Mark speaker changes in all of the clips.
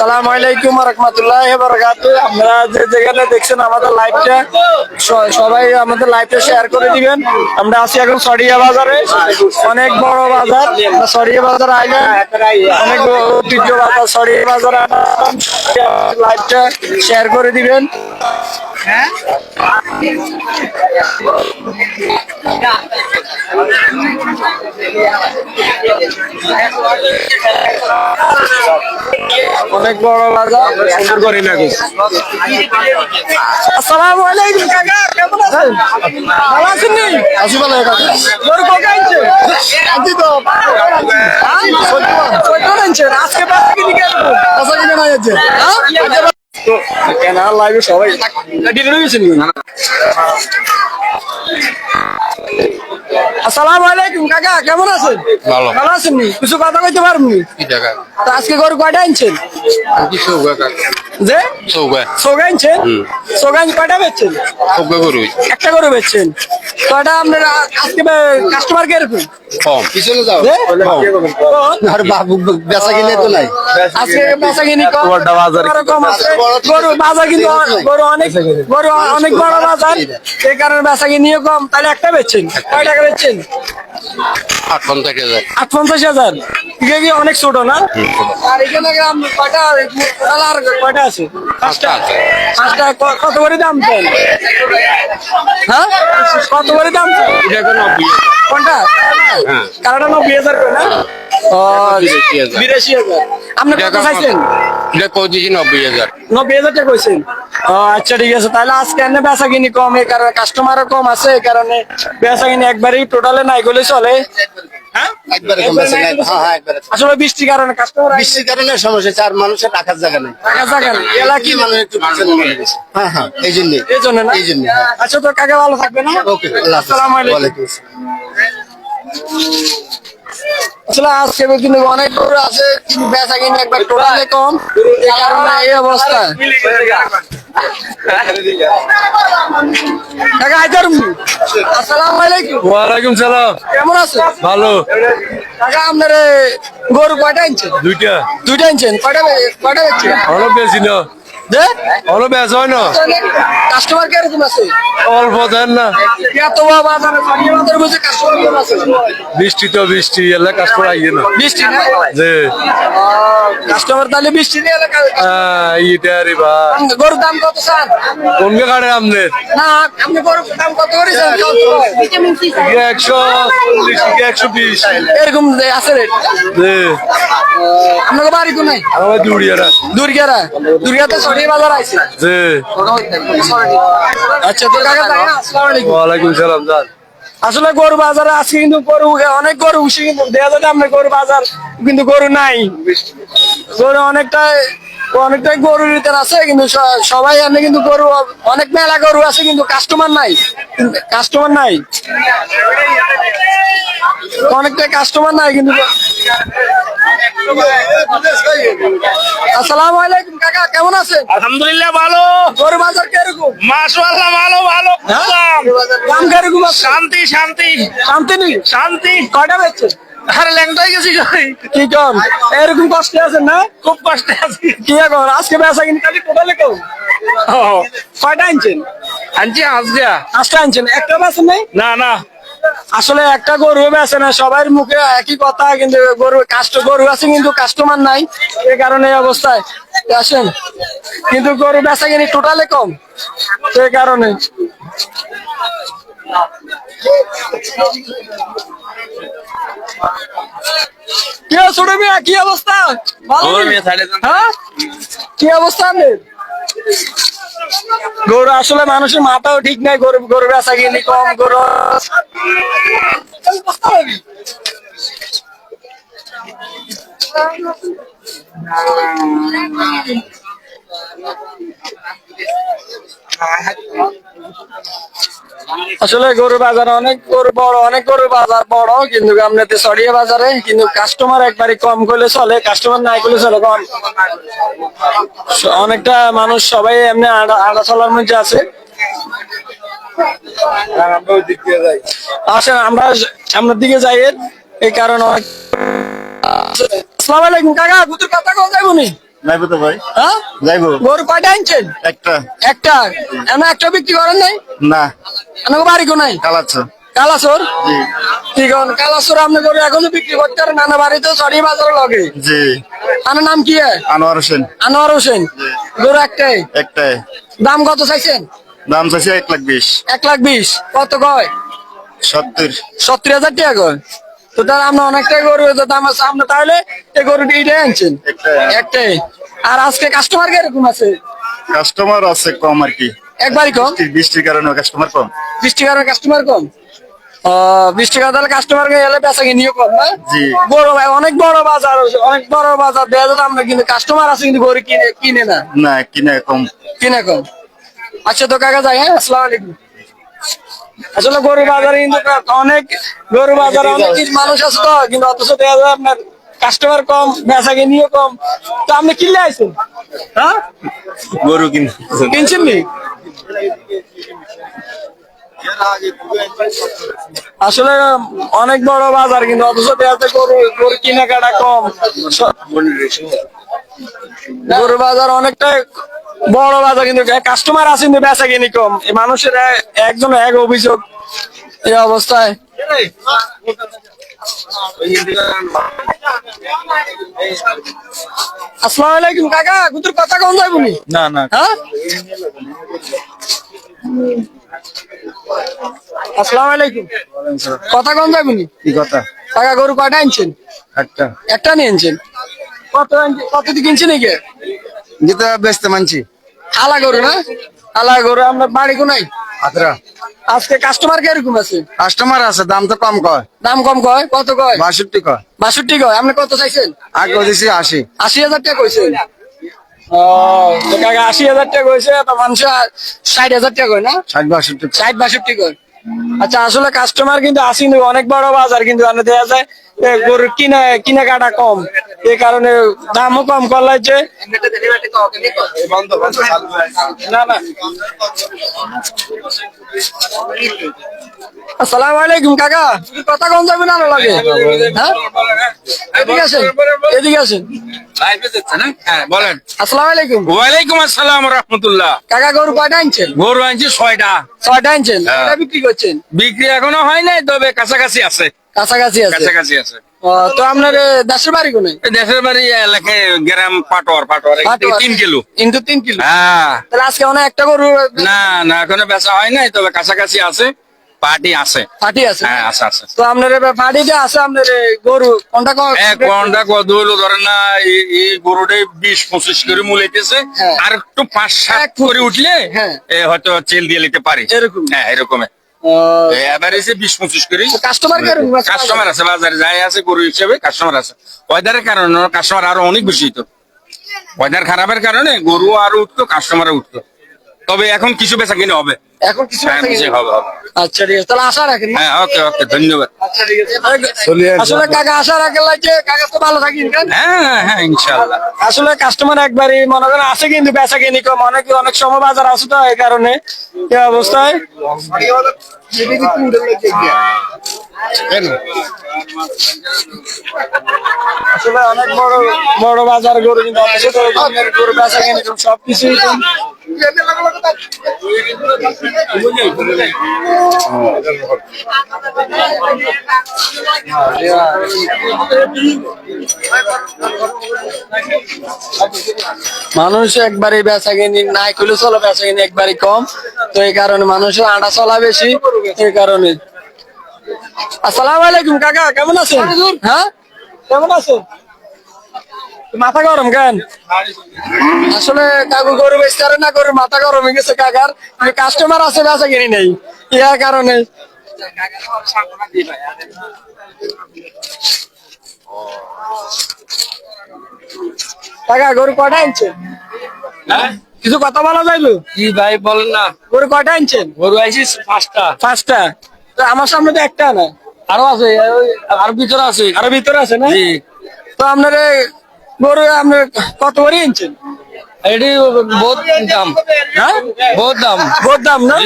Speaker 1: আসসালামু আলাইকুম রহমতুল্লাহ আপনারা যে যেখানে দেখছেন আমাদের লাইভটা সবাই আমাদের লাইভটা শেয়ার করে দিবেন। আমরা আছি এখন সরিয়া বাজারে। অনেক বড় বাজার। সরিয়া বাজার আইলেন অনেক ঐতিহ্য বাজার। সরিয়া বাজার লাইভটা শেয়ার করে দিবেন। অনেক বড় বাজার
Speaker 2: সুন্দর করে না
Speaker 1: আসসালামু আলাইকুম কাকা কেমন আছেন? ভালো আছেন নি?
Speaker 2: আসি ভালো কাকা।
Speaker 1: আনছেন?
Speaker 2: আনছি তো।
Speaker 1: আজকে বাসা কিনে কেন
Speaker 2: কাঁচা কিনে না যাচ্ছে
Speaker 1: কেন লাইভে সবাই? ডিনার গেছেন আসসালামু আলাইকুম কাকা কেমন আছেন?
Speaker 2: ভালো।
Speaker 1: ভালো আছেন নি? কিছু কথা কইতে পারবেন
Speaker 2: কি টাকা
Speaker 1: তো আজকে গরু কয়টা আনছেন?
Speaker 2: কি কাকা।
Speaker 1: যে? সোগা। আনছেন?
Speaker 2: হুম।
Speaker 1: সোগা আনছেন কয়টা বেচছেন?
Speaker 2: করুই
Speaker 1: একটা গরু বেচছেন। কয়টা আপনার আজকে কাস্টমার কে এরকম?
Speaker 2: কম। পিছনে যাও।
Speaker 1: যে?
Speaker 2: আর বাবু বেচা কিনে তো নাই।
Speaker 1: আজকে বেচা কিনি কম
Speaker 2: বড়টা বাজার।
Speaker 1: কম আছে। গরু বাজার কিন্তু গরু অনেক গরু অনেক বড় বাজার। এই কারণে বেচা কিনিও কম। তাহলে একটা বেচছেন। কয় টাকা বেচছেন?
Speaker 2: আট পঞ্চাশ হাজার।
Speaker 1: আট পঞ্চাশ হাজার। এটা কি অনেক ছোট না? আর এখানে কয়টা? কয়টা আছে?
Speaker 2: পাঁচটা।
Speaker 1: পাঁচটা কত করে দাম চান হ্যাঁ? কত করে দাম
Speaker 2: কোনো
Speaker 1: কোনটা?
Speaker 2: হ্যাঁ।
Speaker 1: নব্বই হাজার করে না?
Speaker 2: বিরাশি হাজার।
Speaker 1: বিরাশি হাজার। আপনি কত চাইছেন?
Speaker 2: এটা নব্বই হাজার
Speaker 1: নব্বই হাজার টাকা কইছেন আচ্ছা ঠিক আছে তাহলে আজকে এনে বেচা কিনি কম এই কারণে কাস্টমারও কম আছে এই কারণে বেচা কিনি একবারই টোটালে নাই গলে চলে হ্যাঁ?
Speaker 3: হ্যাঁ, হ্যাঁ।
Speaker 1: আসলে বৃষ্টির কারণে কাস্টমার
Speaker 3: বৃষ্টির কারণে সমস্যা চার মানুষের টাকার জায়গা নেই
Speaker 1: টাকা জায়গা নেই। এলা কি
Speaker 3: কি মানুষ একটু পিছনে গেছে। হ্যাঁ হ্যাঁ এই জন্যে
Speaker 1: এই জন্য না
Speaker 3: এই জন্য।
Speaker 1: আচ্ছা তো কাকে ভালো থাকবে না
Speaker 3: ওকে
Speaker 1: আসসালামু আলাইকুম। আসলে আজকে কিন্তু অনেক গরু আছে কিন্তু বেচা কিনি একবার টোটালে কম। এই কারণে এই অবস্থা। কাকা হাজার আসসালামু আলাইকুম।
Speaker 2: ওয়ালাইকুম সালাম।
Speaker 1: কেমন আছেন?
Speaker 2: ভালো।
Speaker 1: কাকা আপনার গরু কয়টা আনছেন?
Speaker 2: দুইটা।
Speaker 1: দুইটা আনছেন। কয়টা কয়টা বেচছেন?
Speaker 2: বেশি না।
Speaker 1: যে
Speaker 2: অল্প বেশ হয় না
Speaker 1: কাস্টমার কীরকম আছে।
Speaker 2: অল্প দেন না।
Speaker 1: এত বড় বাজার সরিয়ে বাজার বুঝে কাস্টমার কম আছে।
Speaker 2: বৃষ্টি তো বৃষ্টি এলাকা কাস্টমার আইয়ে না।
Speaker 1: বৃষ্টি না?
Speaker 2: যে
Speaker 1: কাস্টমার তাহলে বৃষ্টি নিয়ে
Speaker 2: হ্যাঁ, এইটা রে বা।
Speaker 1: গরুর দাম কত স্যার?
Speaker 2: কোন কাড়ে আপনার
Speaker 1: না আপনি গরুর দাম কত করেছেন
Speaker 2: ইয়ে একশো চল্লিশ একশো বিশ।
Speaker 1: এরকম আছে রেট আপনাকে বাড়ি তো নাই
Speaker 2: আমার
Speaker 1: সরিয়ে বাজার আচ্ছা তো কাকা তাই আসসালামু আলাইকুম।
Speaker 2: ওয়ালাইকুম সালাম জান।
Speaker 1: আসলে গরু বাজারে আছে কিন্তু গরু অনেক গরু উঠছে কিন্তু দেখা যায় আমরা গরু বাজার কিন্তু গরু নাই। গরু অনেকটাই অনেকটাই গরুর ভিতর আছে কিন্তু সবাই এনে কিন্তু গরু অনেক মেলা গরু আছে কিন্তু কাস্টমার নাই। কাস্টমার নাই। অনেকটা কাস্টমার নাই কিন্তু আসসালামু আলাইকুম কাকা কেমন আছেন?
Speaker 4: আলহামদুলিল্লাহ ভালো।
Speaker 1: গরু বাজার কীরকম?
Speaker 4: মাশাআল্লাহ ভালো ভালো। দাম।
Speaker 1: দাম কীরকম
Speaker 4: শান্তি শান্তি।
Speaker 1: শান্তি নেই?
Speaker 4: শান্তি।
Speaker 1: কয়টা বেচছে?
Speaker 4: আরে ল্যাংটাই গেছি
Speaker 1: কি কম? এরকম কষ্টে আছেন না?
Speaker 4: খুব কষ্টে আছি।
Speaker 1: কি এখন আজকে বেচা কিনি খালি টোটালে কেউ কয়টা আনছেন?
Speaker 4: আনছি আজকে
Speaker 1: পাঁচটা আনছেন? একটা বেচেন নাই?
Speaker 4: না না।
Speaker 1: আসলে একটা গরু বেচে না সবার মুখে একই কথা কিন্তু গরু কাস্ট গরু আছে কিন্তু কাস্টমার নাই এই কারণে এই অবস্থায়। আসেন কিন্তু গরু বেচা কিনি টোটালে কম সেই কারণে। কি হলো ছোট মিয়া? কি অবস্থা? ভালো হ্যাঁ? কি অবস্থা গরু আসলে মানুষের মাথাও ঠিক নাই গরু গরু বেচা কিনি কম গরু। আসলে গরু বাজার অনেক গরু বড় অনেক গরু বাজার বড় কিন্তু আপনাদের সরিয়ে বাজারে কিন্তু কাস্টমার একবারে কম করলে চলে কাস্টমার নাই করলে চলে কম। অনেকটা মানুষ সবাই এমনি আড়া চলার মধ্যে আছে। আসেন আমরা সামনের দিকে যাই এই কারণে অনেক আসসালামু কাকা গুতুর কথা কল যাইব নি?
Speaker 3: যাইবো তো ভাই।
Speaker 1: হ্যাঁ?
Speaker 3: যাইবো।
Speaker 1: গরু কয়টা আনছেন?
Speaker 3: একটা।
Speaker 1: একটা। এমন একটা বিক্রি করেন নাই?
Speaker 3: না।
Speaker 1: আমাকে বাড়ি কো নাই?
Speaker 3: কালাচ্ছ
Speaker 1: কালাসোর
Speaker 3: জি।
Speaker 1: ঠিক আছে কালাসোর আপনি গরু এখনও বিক্রি করতে পারেন? নানা বাড়িতে সরি বাজার লগে।
Speaker 3: জি।
Speaker 1: আনার নাম কি
Speaker 3: আনোয়ার হোসেন।
Speaker 1: আনোয়ার হোসেন। গরু একটাই?
Speaker 3: একটাই।
Speaker 1: দাম কত চাইছেন?
Speaker 3: দাম চাইছে এক লাখ বিশ।
Speaker 1: এক লাখ বিশ। কত কয়?
Speaker 3: সত্তর।
Speaker 1: সত্তর হাজার টাকা কয়? তো তাহলে আপনার অনেকটাই গরু দাম আছে আপনি তাহলে এই গরুটি এটাই আনছেন?
Speaker 3: একটাই।
Speaker 1: আর আজকে কাস্টমার কীরকম আছে?
Speaker 3: কাস্টমার আছে কম আর কি।
Speaker 1: একবারই কম?
Speaker 3: বৃষ্টির কারণে কাস্টমার কম।
Speaker 1: বৃষ্টির কারণে কাস্টমার কম? কাস্টমার এলে বেচা কিনিও কম না?
Speaker 3: জি।
Speaker 1: বড় ভাই অনেক বড় বাজার অনেক বড় বাজার আমরা কিন্তু কাস্টমার আছে কিন্তু গরু কিনে কিনে না?
Speaker 3: না কিনে কম।
Speaker 1: কিনে কম। আচ্ছা তো কাকা যাই হ্যাঁ আসসালামু আলাইকুম। আসলে গরু বাজারে কিন্তু অনেক গরু বাজারে অনেক মানুষ আছে তো কিন্তু অথচ দেখা যায় আপনার কাস্টমার কম বেচা কিনিও কম। তো আপনি কিনলে আইছেন? হ্যাঁ?
Speaker 3: গরু
Speaker 1: কিনছেন নি? আসলে অনেক বড় বাজার কিন্তু অথচ দেখা যায় গরু গরু কেনাকাটা কম। গরু বাজার অনেকটা বড় বাজার কিন্তু কাস্টমার আছে কিন্তু বেচা কিনি কম। এই মানুষের একজন এক অভিযোগ এই অবস্থায়। আসসালামু আলাইকুম কাকা কুতুর কথা কোন
Speaker 3: না না।
Speaker 1: হ্যাঁ? আসসালামু আলাইকুম। কথা কোন
Speaker 3: কি কথা?
Speaker 1: কাকা গরু কয়টা আনছেন?
Speaker 3: একটা।
Speaker 1: একটা নিয়ে আনছেন। কত কিনছেন নাকি
Speaker 3: যেটা বেচতে মানছি।
Speaker 1: আলা গরু না? আলা গরু আপনার বাড়ি কোনাই
Speaker 3: আতরা
Speaker 1: আজকে কাস্টমার কীরকম আছে?
Speaker 3: কাস্টমার আছে দাম তো কম কয়।
Speaker 1: দাম কম কয়? কত কয়?
Speaker 3: বাষট্টি কয়।
Speaker 1: বাষট্টি কয়। আপনি কত চাইছেন?
Speaker 3: আগে দিছি আশি।
Speaker 1: আশি হাজার টাকা কইছেন? আশি হাজার টাকা তো মানুষ ষাট হাজার টাকা কয় না?
Speaker 3: ষাট বাষট্টি।
Speaker 1: ষাট বাষট্টি কয়। আচ্ছা আসলে কাস্টমার কিন্তু আসি অনেক বড় বাজার কিন্তু এখানে দেখা যায়। গরুর কিনা কিনা কাটা কম। এই কারণে দামও কম আলাইকুম কাকা। কথা কম যাবে না লাগে। হ্যাঁ? এদিকে আসেন এদিকে আসেন।
Speaker 4: হ্যাঁ বলেন
Speaker 1: আসসালামু আলাইকুম।
Speaker 4: ওয়ালাইকুম আসসালাম রহমতুল্লাহ।
Speaker 1: কাকা গরু কয়টা আনছেন?
Speaker 4: গরু আনছি ছয়টা।
Speaker 1: ছয়টা আনছেন।
Speaker 4: হ্যাঁ।
Speaker 1: বিক্রি করছেন?
Speaker 4: বিক্রি এখনও হয় নাই তবে কাছাকাছি আছে।
Speaker 1: কাছাকাছি আছে?
Speaker 4: কাছাকাছি আছে।
Speaker 1: তো আপনার দেশের বাড়ি কোনে?
Speaker 4: দেশের বাড়ি এলাকায় গ্রাম পাটোয়ার পাটোয়ার। তিন কিলো।
Speaker 1: তিন কিলো?
Speaker 4: হ্যাঁ।
Speaker 1: তাহলে আজকে অনেক একটা গরু
Speaker 4: না না এখনও বেচা হয় নাই তবে কাছাকাছি আছে পার্টি আছে।
Speaker 1: ফাটি আছে
Speaker 4: হ্যাঁ আছে আছে।
Speaker 1: তো আপনার ফাটিতে আছে আপনার গরু কোনটা
Speaker 4: কত ধরেন না এই- গরুটাই বিশ পঁচিশ করে মূলাইতেছে
Speaker 1: হ্যাঁ।
Speaker 4: আর একটু পাঁচ সাত করে উঠলে
Speaker 1: হ্যাঁ।
Speaker 4: হয়তো চেল দিয়ে নিতে পারি।
Speaker 1: এরকম?
Speaker 4: হ্যাঁ এরকম এসে বিশ পঁচিশ করে।
Speaker 1: কাস্টমার আছে?
Speaker 4: কাস্টমার আছে বাজারে যাই আছে গরু হিসেবে কাস্টমার আছে। ওয়েদারের কারণে কাস্টমার আরও অনেক বেশি হইতো। ওয়েদার খারাপের কারণে গরু আরও উঠতো কাস্টমার উঠতো। তবে এখন কিছু বেচা কিনে হবে।
Speaker 1: এখন কিছু
Speaker 4: হ্যাঁ হবে
Speaker 1: আচ্ছা ঠিক আছে তাহলে আশা রাখেন
Speaker 4: হ্যাঁ? ওকে ওকে ধন্যবাদ।
Speaker 1: আচ্ছা ঠিক আছে আসলে কাকা আশা রাখেন লাগছে কাকা তো ভালো থাকি কেন
Speaker 4: হ্যাঁ? হ্যাঁ, হ্যাঁ ইনশাল্লাহ
Speaker 1: আসলে কাস্টমার একবারই মনে করেন আছে কিন্তু বেচা কিনি কম অনেক অনেক সময় বাজার আছে তো এই কারণে। এই অবস্থায়? আসলে অনেক বড় বড় বাজার গরু কিন্তু সবকিছুই কম। মানুষ একবারে বেচা কিনি নাই করলে চলো বেচা কিনি একবারে কম। তো এই কারণে মানুষের আটা চলা বেশি এই কারণে। আসসালামু আলাইকুম কাকা কেমন আছেন? হ্যাঁ? কেমন আছেন? মাথা গরম কেন? আসলে কাকু গরু বেচতে পারে না গরু মাথা গরম হয়ে গেছে কাকার। কাস্টমার আছে বেচা কিনি নেই। ইয়ার কারণে। কাকা গরু কয়টা আনছেন কিছু কথা বলা যাইলো
Speaker 2: জি ভাই বলেন না।
Speaker 1: গরু কয়টা আনছেন
Speaker 2: গরু আইসি পাঁচটা।
Speaker 1: পাঁচটা। তো আমার সামনে তো একটা না?
Speaker 2: আরও আছে আর ভিতরে আছে।
Speaker 1: আরও ভিতরে আছে না?
Speaker 2: জি।
Speaker 1: তো আপনার গরু আপনার কত করে আনছেন
Speaker 2: এটি বহুত দাম
Speaker 1: হ্যাঁ
Speaker 2: বহুত দাম
Speaker 1: বহুত দাম না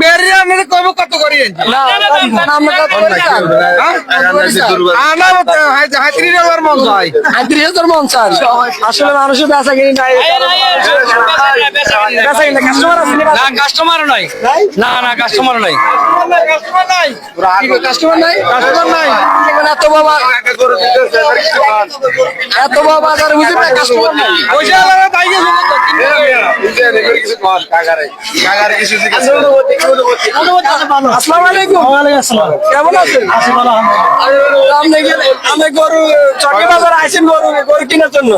Speaker 2: বেরিয়ে আমি কব কত করি
Speaker 1: না না, আমরা কত করে?
Speaker 2: আনা হাতিরি দেওয়ার মন হয়
Speaker 1: আটত্রিশ হাজার মন চান আসলে মানুষের বেচা কিনি নাই বেচা কিনি কাস্টমার আছে
Speaker 2: না কাস্টমার নাই না না কাস্টমার নাই
Speaker 1: কাস্টমার নাই কাস্টমার নাই এখানে এত বাবা এত বাবা বাজারে বুঝি না কাস্টমার নাই।
Speaker 2: পয়সা লাগা তাই গেছে
Speaker 1: আসসালামু আলাইকুম। কেমন আছেন? আপনি গরু চকে বাজারে আইছেন গরু গরু কেনার জন্য।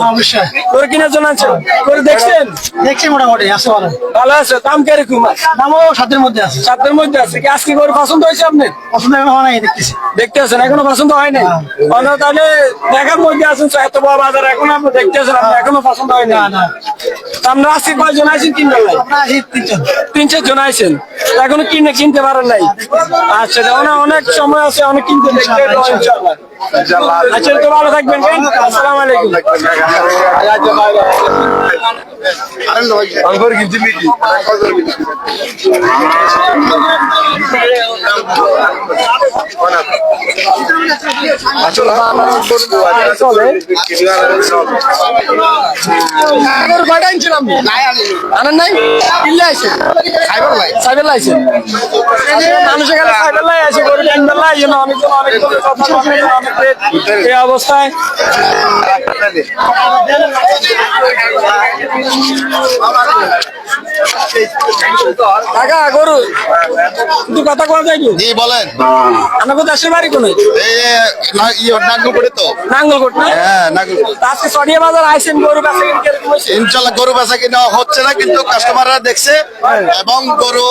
Speaker 1: গরু কেনার জন্য আছেন গরু দেখছেন?
Speaker 5: দেখছি মোটামুটি আছে ভালো।
Speaker 1: ভালো আছে দাম কীরকম?
Speaker 5: দামও সাতের মধ্যে আছে।
Speaker 1: সাতের মধ্যে আছে। কি আজকে গরু পছন্দ হয়েছে আপনার?
Speaker 5: পছন্দ এখন হয় নাই দেখতেছি।
Speaker 1: দেখতে আছেন এখনও পছন্দ হয় নাই? তাহলে দেখার মধ্যে আছেন এত বড় বাজার এখনও আপনি দেখতে আপনি এখনও পছন্দ হয় না আমরা আজকে কয়জন আছেন তিন বেলায়
Speaker 5: আমরা আছি তিনজন।
Speaker 1: তিন চার জন আছেন। এখনও কিনে কিনতে পারেন নাই? আচ্ছা অনেক অনেক সময় আছে অনেক কিনতে দেখতে আচ্ছা তো ভালো থাকবেন কেন আসসালামু আলাইকুম। আইছেন সাইবার লাইছেন মানুষের কাছে সাইবার লাই আছে ট্যাঙ্গার লাই অনেক এই অবস্থায় গরু। কিন্তু কথা কোয়া
Speaker 6: জি বলেন।
Speaker 1: আমাকে দেশের বাড়ি কোনে?
Speaker 6: তো।
Speaker 1: নাঙ্গলকোট না?
Speaker 6: হ্যাঁ নাগপুর
Speaker 1: আজকে সরিয়া বাজার আইছেন গরু কাছে কীরকম হয়েছে?
Speaker 6: গরু বেচা কিনা হচ্ছে না কিন্তু কাস্টমাররা দেখছে। এবং গরু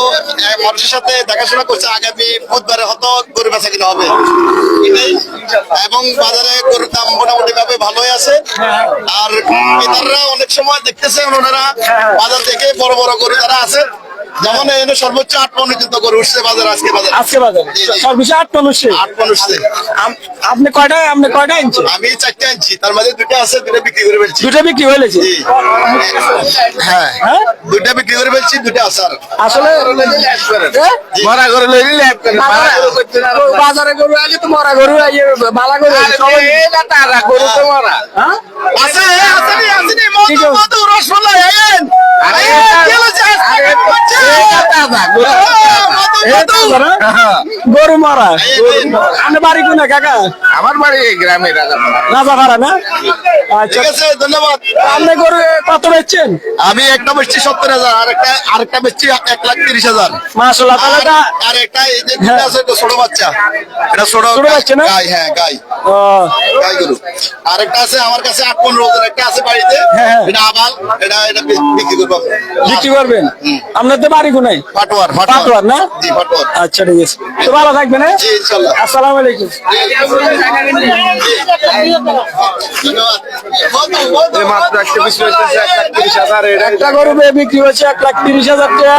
Speaker 6: মানুষের সাথে দেখাশোনা করছে। আগামী বুধবারে হয়তো গরু বেচা কিনা হবে। এটাই। এবং বাজারে গরুর দাম মোটামুটি ভাবে ভালোই আছে। আর ক্রেতাররা অনেক সময় দেখতেছেন ওনারা বাজার থেকে বড় বড় গরু যারা আছে যেমন এনে সর্বোচ্চ আট পনেরো কিন্তু গরু উঠছে বাজার আজকে বাজার।
Speaker 1: আজকে বাজার। সর্বোচ্চ আট মানুষে
Speaker 6: আট পনেরো উঠছে।
Speaker 1: আপনি কয়টা আপনি কয়টা ইঞ্চি
Speaker 6: আমি চারটে আনছি। তার মাঝে দুটো আছে দুটো বিক্রি করে ফেলছি।
Speaker 1: দুটো বিক্রি হয়েছে
Speaker 6: জি। হ্যাঁ।
Speaker 1: হ্যাঁ?
Speaker 6: দুটা বিক্রি করে ফেলছি দুটা আছে
Speaker 1: আসলে
Speaker 6: মরা করে লইলি ল্যাব করে
Speaker 1: বাজারে- বাজারে গরু আগে তো মরা গরু আইয়ে বালা গরু। সবাই-
Speaker 6: গরু তো মরা।
Speaker 1: হ্যাঁ?
Speaker 6: আছে আছে আছে নি। মধু
Speaker 1: ঠিক আছে।
Speaker 6: রসমালাই আরে কি হচ্ছে আজকে হচ্ছে মধু মধু
Speaker 1: গরু মারা বাড়ি কোনে কাকা?
Speaker 6: আমার বাড়ি এই গ্রামে রাজাপাড়া
Speaker 1: রাজা ভাড়া না? আচ্ছা।
Speaker 6: ঠিক আছে ধন্যবাদ।
Speaker 1: আপনি গরু কত বেচছেন?
Speaker 6: আমি একটা বেচছি সত্তর হাজার আর একটা আরেকটা বেচছি এক লাখ তিরিশ হাজার।
Speaker 1: মাসাল্লাহ তাহলে
Speaker 6: আর- একটা এই যে আছে এটা ছোট বাচ্চা। এটা ছোট
Speaker 1: ছোট বাচ্চা না?
Speaker 6: গাই হ্যাঁ গাই। গাই গরু। আরেকটা আছে আমার কাছে আট পনেরো হাজার। একটা আছে বাড়িতে।
Speaker 1: হ্যাঁ, হ্যাঁ।
Speaker 6: এটা আবাল। এটা এটা বিক্রি করব
Speaker 1: বিক্রি করবেন? আপনার তো বাড়ি কোনাই
Speaker 6: ফাটোয়ার
Speaker 1: পাটোয়ার। না? আচ্ছা ঠিক আছে। তো ভালো থাকবেন হ্যাঁ? আসসালামু আলাইকুম।
Speaker 3: একটা
Speaker 1: গরু বিক্রি হচ্ছে এক লাখ তিরিশ হাজার টাকা।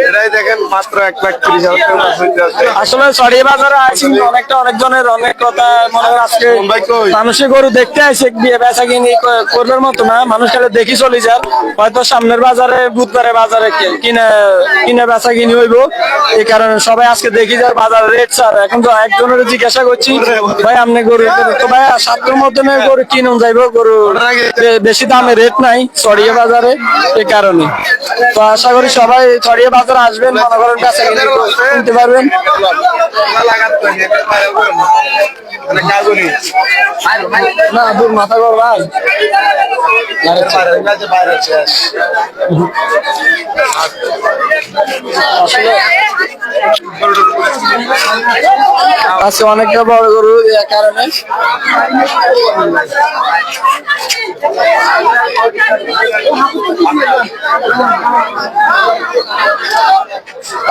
Speaker 3: এটাই দেখেন মাত্র এক লাখ তিরিশ হাজার টাকা
Speaker 1: আসলে সরিয়ে বাজারে আছি অনেকটা অনেকজনের অনেক কথা মনে হয় আজকে মানুষের গরু দেখতে আসে বিয়ে বেচা কিনি করবার মতো না মানুষ খালি দেখি চলে যান হয়তো সামনের বাজারে বুধবারে বাজারে কি- কিনে কিনে বেচা কিনি হইব। এই কারণে সবাই আজকে দেখি যার বাজার রেট স্যার এখন তো একজনের জিজ্ঞাসা করছি, ভাই, আপনি গরু তো ভাই সাতটার মধ্যে গরু কিনুন যাইব, গরু বেশি দামে রেট নাই সরিয়ে বাজারে এই কারণে। তো আশা করি সবাই সরিয়ে বাজারে আসবেন, মনে বেচা কিনতে পারবেন। না, দূর মাথা কর ভাই আজকে অনেকটা বড় গরু এর কারণে।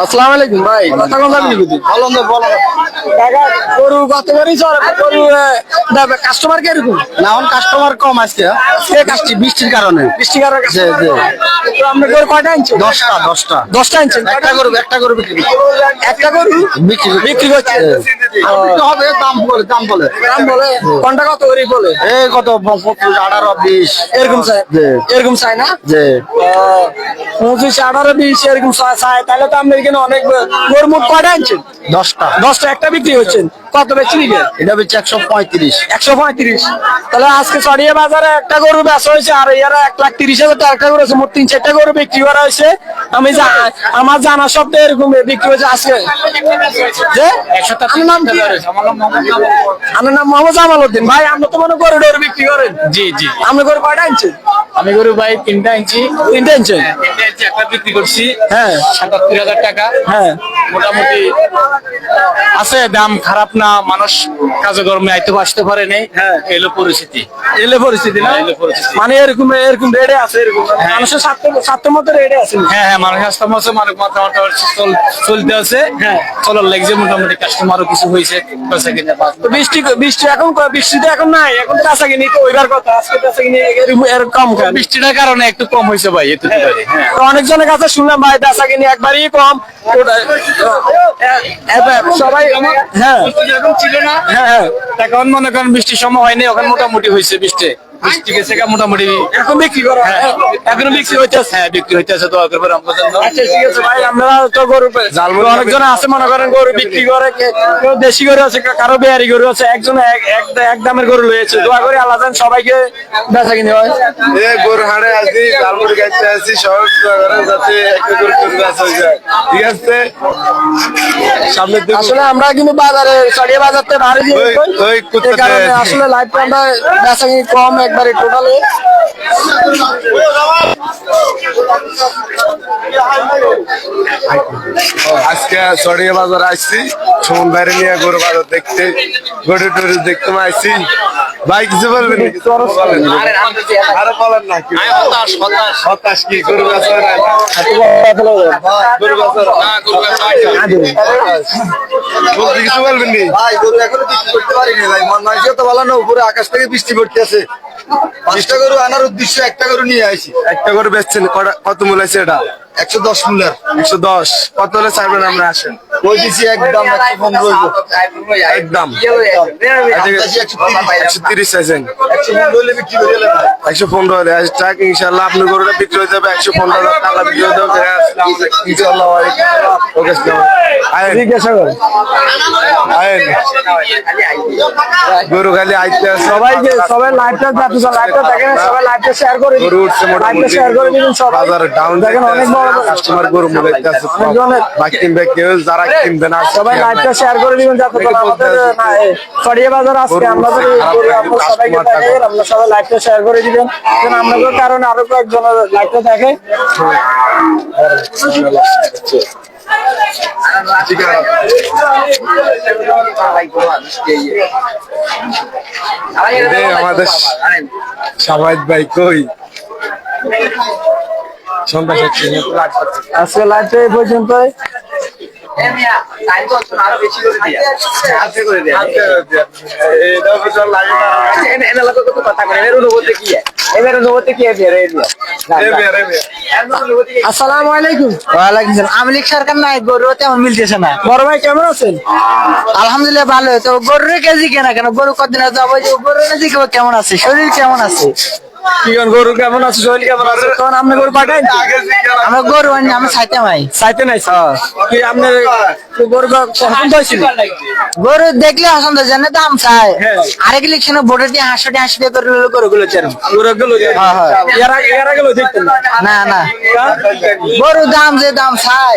Speaker 1: আসসালামু আলাইকুম ভাই কথা যাবেন কিন্তু গরু কত করে চড়ে গরু কাস্টমার কে এরকম?
Speaker 5: না এখন কাস্টমার কম আজকে।
Speaker 1: কে
Speaker 5: বৃষ্টি বৃষ্টির কারণে।
Speaker 1: বৃষ্টি কারণে
Speaker 5: জি, জি।
Speaker 1: তো আপনি গরু কয়টা আনছেন?
Speaker 5: দশটা দশটা।
Speaker 1: দশটা আনছেন।
Speaker 5: একটা গরু একটা গরু বিক্রি
Speaker 1: একটা গরু
Speaker 5: বিক্রি করছি। হবে দাম বলে দাম বলে।
Speaker 1: দাম বলে কোনটা কত করে বলে?
Speaker 5: এই কত আঠারো বিশ।
Speaker 1: এরকম চাই এরকম চাই না?
Speaker 5: যে
Speaker 1: পঁচিশ আঠারো বিশ এরকম চাই। তাহলে তো আপনি এখানে অনেক গরু মোট কয়টা আনছেন?
Speaker 5: দশটা।
Speaker 1: দশটা একটা বিক্রি হচ্ছেন। কত দিবেন
Speaker 5: এটা একশো পঁয়ত্রিশ।
Speaker 1: একশো পঁয়ত্রিশ। তাহলে আজকে চড়িয়া বাজারে একটা গরু বেচা হয়েছে আর ইয়ারা এক লাখ তিরিশ হাজার টাকা একটা গরু আছে। মোট তিন চারটা গরু বিক্রি করা হয়েছে। আমি আমার জানা সপ্তাহে এরকম বিক্রি হয়েছে আজকে? যে? আপনার নাম কি? আমার নাম মোহাম্মদ জামাল উদ্দিন। ভাই আমরা তো মনে গরু ডরু বিক্রি করেন?
Speaker 2: জি জি।
Speaker 1: আপনি গরু কয়টা আনছেন?
Speaker 2: আমি গরু ভাই তিনটা ইঞ্চি
Speaker 1: তিনটা
Speaker 2: ইঞ্চি একটা বিক্রি করছি।
Speaker 1: হ্যাঁ।
Speaker 2: সাতাত্তর হাজার টাকা।
Speaker 1: হ্যাঁ।
Speaker 2: মোটামুটি আছে দাম খারাপ না মানুষ কাজে গরমে আইতে আসতে পারে নাই।
Speaker 1: হ্যাঁ।
Speaker 2: এলো পরিস্থিতি।
Speaker 1: এলে পরিস্থিতি না?
Speaker 2: এলে পরিস্থিতি।
Speaker 1: মানে এরকম এরকম রেডে আছে এরকম মানুষের স্বার্থ স্বার্থ মতো রেডে আছে
Speaker 2: হ্যাঁ হ্যাঁ মানুষ আসতে মাসে মানুষ মোটামুটি চল- চলতে আছে। হ্যাঁ। চলার লাগছে মোটামুটি কাস্টমারও কিছু হয়েছে কিনে
Speaker 1: বৃষ্টি বৃষ্টি এখন বৃষ্টি তো এখন নাই এখন কাঁচা কিনি তো ওইবার কথা আজকে কিনি এরকম- কম
Speaker 2: বৃষ্টিটার কারণে একটু কম হয়েছে ভাই এতে হ্যাঁ।
Speaker 1: অনেকজনের কাছে শুনলাম ভাই বেচা কিনি একবারই কম। সবাই হ্যাঁ।
Speaker 2: ছিল না
Speaker 1: হ্যাঁ হ্যাঁ।
Speaker 2: এখন মনে করেন বৃষ্টির সময় হয়নি এখন মোটামুটি হয়েছে বৃষ্টি। বৃষ্টি গেছে মোটামুটি
Speaker 1: এখন বিক্রি করা হয়।
Speaker 2: হ্যাঁ
Speaker 1: বিক্রি হইতেছে
Speaker 2: হ্যাঁ বিক্রি হইতেছে তো আগের আমরা
Speaker 1: আচ্ছা ঠিক আছে ভাই আমরা তো গরু অনেকজন আছে মনে করেন গরু বিক্রি করে কেউ দেশি গরু আছে কারও বেয়ারি গরু আছে একজন এক- এক এক দামের গরু লয়েছে দোয়া করে আল্লাহ জান সবাইকে বেচা কিনে হয়।
Speaker 3: এ গরু হাড়ে আছি গাইতে আছি সব করে যাতে একটা গরু করে বেচা হয়ে যায়। ঠিক আছে? সামনের
Speaker 1: আসলে আমরা কিন্তু বাজারে চড়িয়ে বাজারতে ভারী দিয়ে আসলে লাইফ আমরা বেচা কিনি কম। একবারে টোটালে
Speaker 3: আজকে সরিয়ে বাজার আসছি, সুমন বাইরে নিয়ে গরু বাজার দেখতে, গরু টরু দেখতে আসছি ভাই কিছু বলবেন আরে বলেন না কি হতাশ কি গরু বেচা না গরু বেচা কিছু বলবেন নি
Speaker 6: ভাই গরু এখনও বিক্রি করতে পারিনি ভাই মন মানসিক তো ভালো না উপরে আকাশ থেকে বৃষ্টি পড়তেছে পাঁচটা গরু আনার উদ্দেশ্য একটা গরু নিয়ে আইছি
Speaker 3: একটা করে বেচছেন কত মূল আছে এটা
Speaker 6: একশো দশ মূল্যের
Speaker 3: একশো দশ কত হলে ছাড়বেন আমরা আসেন
Speaker 6: ওই দিছি একদম একশো পনেরো
Speaker 3: একদম
Speaker 6: একশো তিরিশ
Speaker 3: একশো তিরিশ চাইছেন
Speaker 6: একশো পনেরো হলে। বিক্রি করে দিলে ভাই
Speaker 3: একশো পনেরো হলে আজ টাকা ইনশাল্লাহ আপনার গরুটা বিক্রি হয়ে যাবে। একশো পনেরো হাজার টাকা বিক্রি হয়ে যাবে। ইনশাল্লাহ ওকে আয়েন
Speaker 1: জিজ্ঞাসা করে
Speaker 3: আয়েন গরু খালি আইতে আছে।
Speaker 1: সবাইকে সবাই লাইভটা যাতে লাইভটা দেখেন সবাই লাইভটা শেয়ার করে
Speaker 3: গরু উঠছে মোটামুটি।
Speaker 1: শেয়ার করে দিবেন সবাই।
Speaker 3: বাজার ডাউন
Speaker 1: দেখেন অনেক বড় বড়
Speaker 3: কাস্টমার গরু মূলাইতে আছে
Speaker 1: অনেকজনের
Speaker 3: কিনবে কেউ যারা কিনবে না
Speaker 1: সবাই লাইভটা শেয়ার করে দিবেন যাতে আমাদের বাজার আজকে আমরা যদি সবাইকে দেখেন আমরা সবাই লাইভটা শেয়ার করে দিবেন। যেন আপনাদের কারণে আরও কয়েকজন লাইভটা দেখে।
Speaker 3: আমাদের সাবাইদ ভাই কই? সন্ধ্যা
Speaker 1: আজকে লাইভটা এই পর্যন্ত আসসালামু আলাইকুম।
Speaker 5: ওয়ালাইকুম সালাম। আমি লিখ সরকার নাই গরু তেমন মিলতেছে না।
Speaker 1: বড় ভাই কেমন আছেন?
Speaker 5: আলহামদুলিল্লাহ ভালো। তো গরুর কেজি কেনা কেন? গরু কদিন যাব যে গরু কেজি কেমন আছে? শরীর কেমন আছে?
Speaker 1: কি কোন গরু কেমন আছে শরীর কেমন আছে? তখন আপনি গরু পাঠাই
Speaker 5: আমরা গরু আনি আমি খাইতে মাই
Speaker 1: চাইতে নাই কি আপনার গরু পছন্দ হয়েছিল
Speaker 5: গরু দেখলে আসন্দ জানে দাম চাই।
Speaker 1: হ্যাঁ।
Speaker 5: আরেক লিখছেন বোর্ডে দিয়ে হাঁসো দিয়ে হাঁসো দিয়ে করে গরু গুলো চেরম
Speaker 1: গরু গুলো
Speaker 5: হ্যাঁ, হ্যাঁ।
Speaker 1: এরা এরা গেলো দেখতেন না
Speaker 5: না। না গরু দাম যে দাম চাই।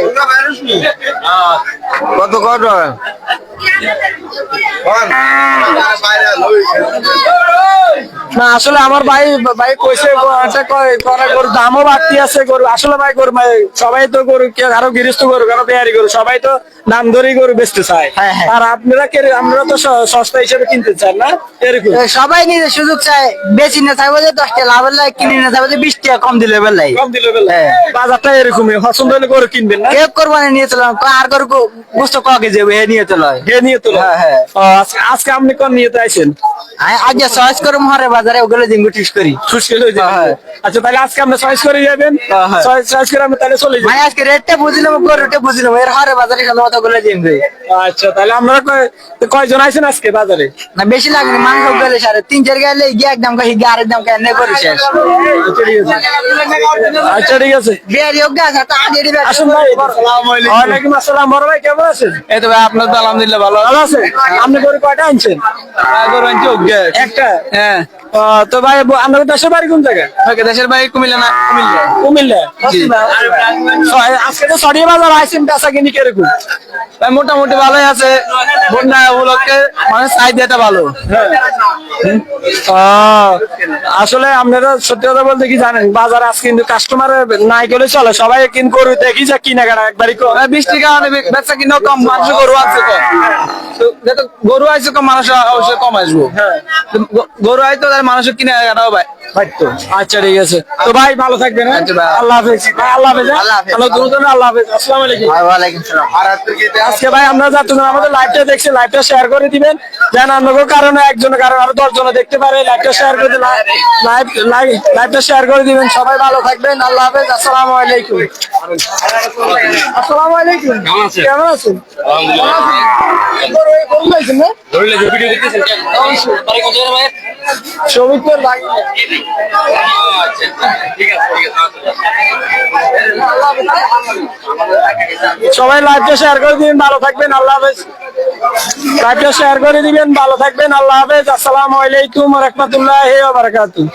Speaker 3: কত কত?
Speaker 1: না আসলে আমার ভাই ভাই কইছে করা গরুর দামও বাড়তি আছে গরু আসলে ভাই গরু ভাই সবাই তো গরু কে আরও গৃহস্থ গরু কারও বেয়ারি গরু সবাই তো দাম ধরেই গরু বেচতে চায়।
Speaker 5: হ্যাঁ, হ্যাঁ।
Speaker 1: আর আপনারা কে আমরা তো সস্তা হিসেবে কিনতে চান না? এরকম।
Speaker 5: সবাই নিজে সুযোগ চায় বেশি না চাইব যে টাকা লাভের লাই কিনে না চাইব যে বিশ টাকা কম দিলে বেলাই
Speaker 1: কম দিলে বেলা।
Speaker 5: হ্যাঁ।
Speaker 1: বাজারটা এরকমই পছন্দ হলে গরু কিনবেন না।
Speaker 5: কেউ কোরবানি নিয়ে চলাম আর গরু বুঝতো ক হবে, হে নিয়ে চলো।
Speaker 1: হে নিয়ে তো
Speaker 5: হ্যাঁ, হ্যাঁ।
Speaker 1: আজকে আপনি কোন নিয়ে আইছেন?
Speaker 5: আগে চয়েস করে মহারে বাজারে ওগুলো জিঙ্গু ঠিক করি।
Speaker 1: খুশকি হয়ে যাবে।
Speaker 5: হ্যাঁ।
Speaker 1: আচ্ছা তাহলে আজকে আমরা চয়েস করে যাবেন।
Speaker 5: হ্যাঁ, হ্যাঁ।
Speaker 1: চয়েস করে আমরা তাহলে চলে যাব।
Speaker 5: মানে আজকে রেটটা বুঝলাম গরুটা বুঝলাম এর হারে বাজারে সাধারণত ওগুলো জিঙ্গু
Speaker 1: আচ্ছা তাহলে আমরা কয়জন আইছেন আজকে বাজারে?
Speaker 5: না বেশি লাগবে মাংস গেলে সাড়ে তিন চার গেলে গিয়ে একদম কাহি গিয়ে আরেক দাম কেন করে শেষ।
Speaker 1: আচ্ছা ঠিক আছে। আচ্ছা
Speaker 5: বিয়ারি হোক গাছ হাতে আগে দিবে।
Speaker 1: আসুন ভাই। ওয়ালাইকুম আসসালাম বড় ভাই কেমন আছেন?
Speaker 2: এই তো ভাই আপনার তো আলহামদুলিল্লাহ ভালো
Speaker 1: ভালো আছেন? আপনি গরু কয়টা আনছেন?
Speaker 2: গরু আনছি
Speaker 1: একটা?
Speaker 2: হ্যাঁ।
Speaker 1: তো ভাই আপনাদের দেশের বাড়ি কোন জায়গায়?
Speaker 2: ওকে দেশের ভাই কুমিল্লা না কুমিল্লা।
Speaker 1: কুমিল্লা আজকে তো সরিয়ে বাজার আইসেন বেচা কিনি কীরকম?
Speaker 2: ভাই মোটামুটি ভালোই আছে। বন্যা উপলক্ষে মানে চাহিদাটা ভালো।
Speaker 1: আসলে আপনারা সত্যি কথা বলতে কি জানেন বাজারে আজকে কিন্তু কাস্টমার নাই গেলে চলে। সবাই কিন্তু গরু দেখি যে কিনাকাটা একবারই কম।
Speaker 2: ভাই বৃষ্টির কারণে বেচা কিনা কম মানুষ গরু আছে গরু আছে কম মানুষ অবশ্যই কম আসব। গ- গরু আছে তো তাহলে মানুষের কিনে কাটাও ভাই।
Speaker 1: আচ্ছা ঠিক আছে। তো ভাই ভালো থাকবেন হ্যাঁ?
Speaker 2: আচ্ছা, ভাই।
Speaker 1: আল্লাহ হাফেজ। আল্লাহ হাফেজ হ্যাঁ?
Speaker 5: আল্লাহ
Speaker 1: দ্রুত আল্লাহ হাফেজ। আসসালামু আলাইকুম। আজকে ভাই আমরা যাচ্ছেন আমাদের লাইভটা দেখছি লাইভটা শেয়ার করে দিবেন। যেন অন্য কারণে একজন কারণ আরও দশ জনে দেখতে পারে লাইভটা শেয়ার করে লাইভ লাইভটা শেয়ার করে দিবেন। সবাই ভালো থাকবেন আল্লাহ হাফেজ আসসালামু আলাইকুম। আসসালামু আলাইকুম। কেমন আছেন? ভাই? সবাই লাইভটা শেয়ার করে দিবেন, ভালো থাকবেন, আল্লাহ হাফেজ। লাইভটা শেয়ার করে দিবেন, ভালো থাকবেন, আল্লাহ হাফেজ। আসসালামু আলাইকুম রহমতুল্লাহ বারাকাতুহ।